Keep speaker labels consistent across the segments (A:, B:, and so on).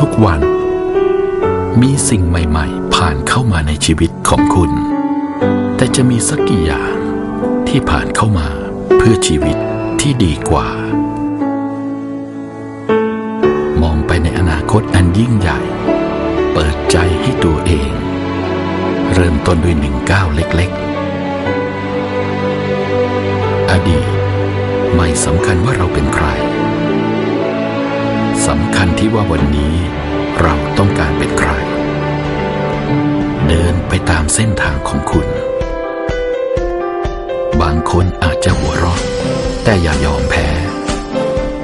A: ทุกๆวัน มีสิ่งใหม่ๆ ผ่านเข้ามาในชีวิตของคุณ แต่จะมีสักกี่อย่างที่ผ่านเข้ามาเพื่อชีวิตที่ดีกว่า มองไปในอนาคตอันยิ่งใหญ่ เปิดใจให้ตัวเอง เริ่มต้นด้วยหนึ่งก้าวเล็กๆ อดีตไม่สำคัญว่าเราเป็นใคร สำคัญที่ว่าวันนี้เราต้องการเป็นใคร เดินไปตามเส้นทางของคุณ บางคนอาจจะหัวเราะแต่อย่ายอมแพ้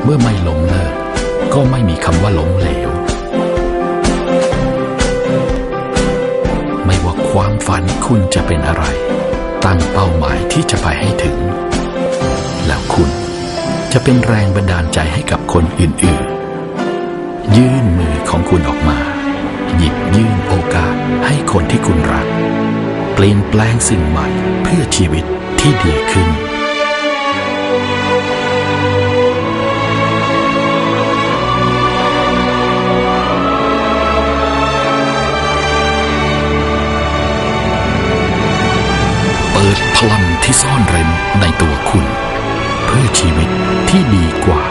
A: เมื่อไม่ล้มเลิกก็ไม่มีคำว่าล้มเหลว ไม่ว่าความฝันคุณจะเป็นอะไร ตั้งเป้าหมายที่จะไปให้ถึง แล้วคุณจะเป็นแรงบันดาลใจให้กับคนอื่นๆ ยื่นมือของคุณออกมา หยิบยื่นโอกาสให้คนที่คุณรัก เปลี่ยนแปลงสิ่งใหม่เพื่อชีวิตที่ดีขึ้น เปิดพลังที่ซ่อนเร้นในตัวคุณ เพื่อชีวิตที่ดีกว่า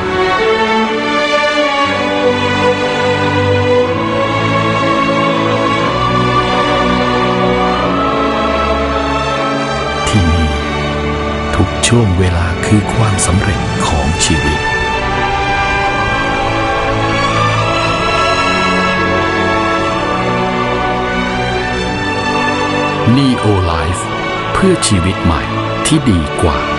A: ช่วงเวลาคือความสำเร็จของชีวิต Neo Life เพื่อชีวิตใหม่ที่ดีกว่า